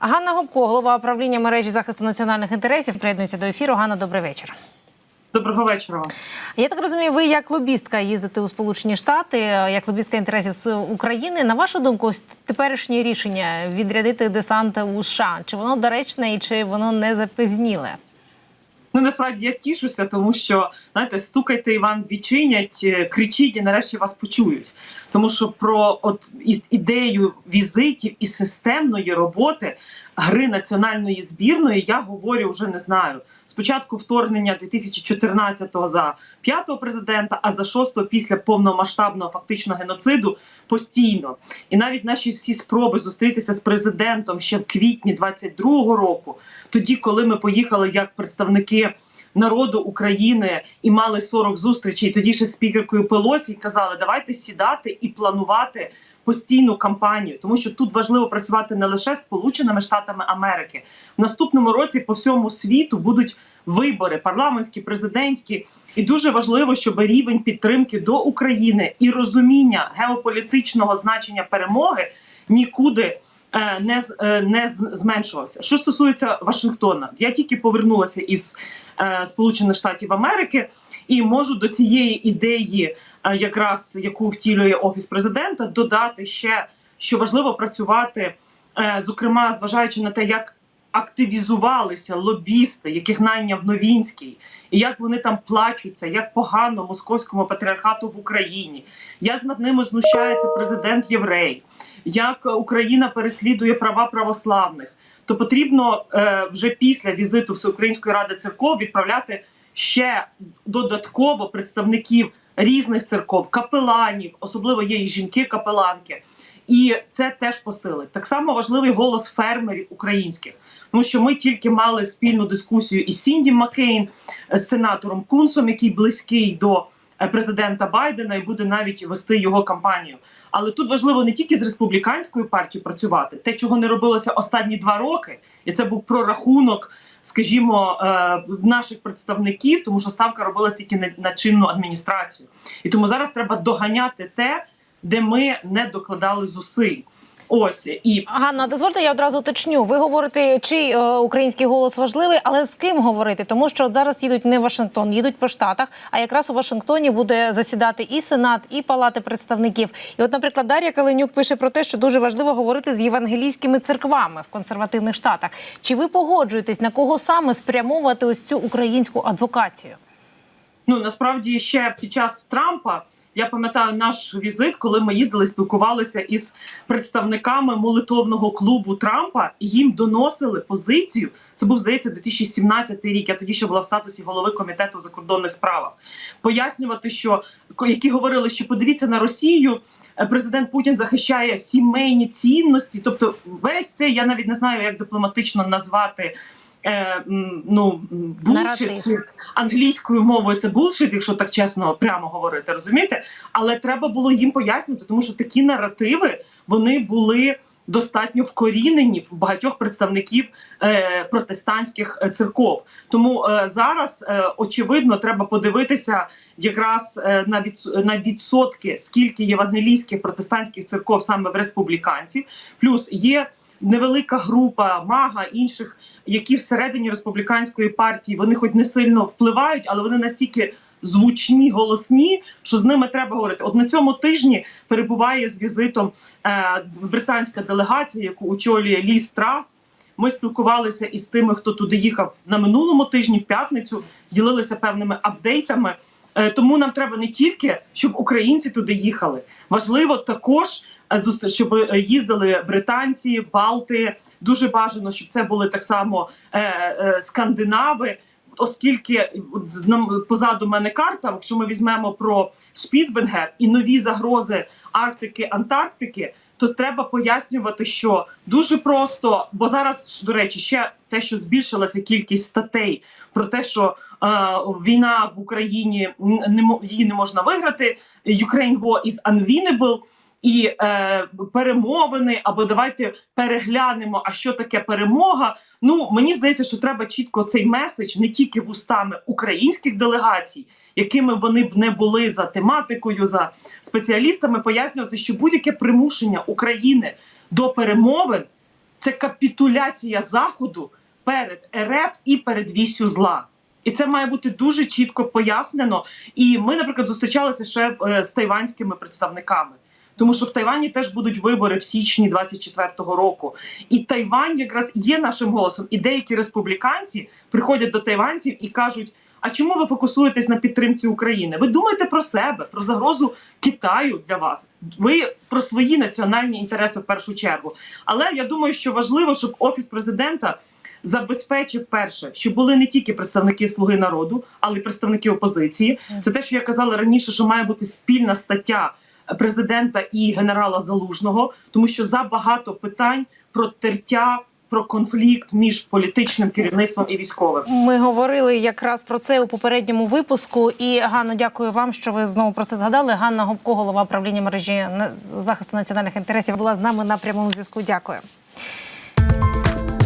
Ганна Губко, голова управління мережі захисту національних інтересів, приєднується до ефіру. Ганна, добрий вечір. Доброго вечора. Я так розумію, ви як лобістка їздите у Сполучені Штати, як лобістка інтересів України. На вашу думку, ось теперішнє рішення відрядити десант у США, чи воно доречне і чи воно не запізніле? Ну насправді я тішуся, тому що знаєте, стукайте і вам відчинять, е, кричіть і нарешті вас почують. Тому що про от ідею візитів і системної роботи гри національної збірної я говорю вже не знаю. Спочатку вторгнення 2014-го за п'ятого президента, а за шостого після повномасштабного фактично геноциду постійно. І навіть наші всі спроби зустрітися з президентом ще в квітні 22-го року, тоді, коли ми поїхали як представники народу України і мали 40 зустрічей, тоді ще спікеркою Пелосі казали, давайте сідати і планувати. Постійну кампанію, тому що тут важливо працювати не лише з Сполученими Штатами Америки. В наступному році по всьому світу будуть вибори парламентські, президентські, і дуже важливо, щоб рівень підтримки до України і розуміння геополітичного значення перемоги нікуди не з- е, не зменшувався. Що стосується Вашингтона, я тільки повернулася із е, Сполучених Штатів Америки і можу до цієї ідеї, е, якраз яку втілює офіс президента, додати ще, що важливо працювати, е, зокрема, зважаючи на те, як активізувалися лобісти, яких найняв Новінський, і як вони там плачуться, як погано московському патріархату в Україні, як над ними знущається президент єврей, як Україна переслідує права православних, то потрібно е, вже після візиту Всеукраїнської ради церков відправляти ще додатково представників різних церков, капеланів, особливо є і жінки-капеланки. І це теж посилить. Так само важливий голос фермерів українських, тому що ми тільки мали спільну дискусію із Сінді Маккейн, з сенатором Кунсом, який близький до е, президента Байдена і буде навіть вести його кампанію. Але тут важливо не тільки з республіканською партією працювати, те, чого не робилося останні два роки, і це був прорахунок, скажімо, е, наших представників, тому що ставка робилася тільки на, на чинну адміністрацію. І тому зараз треба доганяти те, де ми не докладали зусиль. Ось і Ганна, дозвольте, я одразу уточню. Ви говорите, чий е, український голос важливий, але з ким говорити? Тому що от зараз їдуть не в Вашингтон, їдуть по штатах. А якраз у Вашингтоні буде засідати і Сенат, і Палати представників. І, от, наприклад, Дар'я Каленюк пише про те, що дуже важливо говорити з євангелійськими церквами в консервативних штатах. Чи ви погоджуєтесь на кого саме спрямовувати ось цю українську адвокацію? ну насправді ще під час Трампа. Я пам'ятаю наш візит, коли ми їздили, спілкувалися із представниками молитовного клубу Трампа, і їм доносили позицію. Це був здається 2017 рік. Я тоді ще була в статусі голови комітету закордонних справах. Пояснювати, що які говорили, що подивіться на Росію. е, Президент Путін захищає сімейні цінності. Тобто, весь цей я навіть не знаю, як дипломатично назвати. Е, ну булшит англійською мовою це булшит, якщо так чесно прямо говорити, розумієте? Але треба було їм пояснити, тому що такі наративи вони були достатньо вкорінені в багатьох представників е, протестантських е, церков. Тому е, зараз е, очевидно треба подивитися якраз е, на відс- на відсотки, скільки євангелійських протестантських церков саме в республіканців, плюс є невелика група мага інших, які всередині республіканської партії вони хоч не сильно впливають, але вони настільки звучні, голосні, що з ними треба говорити. От на цьому тижні перебуває з візитом е, британська делегація, яку очолює Ліс Трас. Ми спілкувалися із тими, хто туди їхав на минулому тижні, в п'ятницю, ділилися певними апдейтами. Е, тому нам треба не тільки, щоб українці туди їхали. Важливо також, щоб е, їздили британці, Балти. Дуже бажано, щоб це були так само е, е, скандинави. Оскільки позаду мене карта, якщо ми візьмемо про Шпіцбенгер і нові загрози Арктики, Антарктики, то треба пояснювати, що дуже просто, бо зараз до речі, ще те, що збільшилася кількість статей про те, що е, війна в Україні не її не можна виграти. Ukraine war is unwinnable. І е, перемовини, або давайте переглянемо, а що таке перемога. Ну мені здається, що треба чітко цей меседж не тільки вустами українських делегацій, якими вони б не були за тематикою, за спеціалістами, пояснювати, що будь-яке примушення України до перемовин це капітуляція Заходу перед РФ і перед вісю зла. І це має бути дуже чітко пояснено. І ми, наприклад, зустрічалися ще е, з тайванськими представниками. Тому що в Тайвані теж будуть вибори в січні 24-го року. І Тайвань якраз є нашим голосом. І деякі республіканці приходять до тайванців і кажуть: а чому ви фокусуєтесь на підтримці України? Ви думаєте про себе, про загрозу Китаю для вас. Ви про свої національні інтереси в першу чергу. Але я думаю, що важливо, щоб офіс президента забезпечив перше, щоб були не тільки представники Слуги народу, але й представники опозиції. Це те, що я казала раніше, що має бути спільна стаття президента і генерала Залужного, тому що забагато питань про тертя. Про конфлікт між політичним керівництвом і військовим Ми говорили якраз про це у попередньому випуску. І Ганно, дякую вам, що ви знову про це згадали. Ганна Гопко, голова правління мережі захисту національних інтересів, була з нами на прямому зв'язку. Дякую.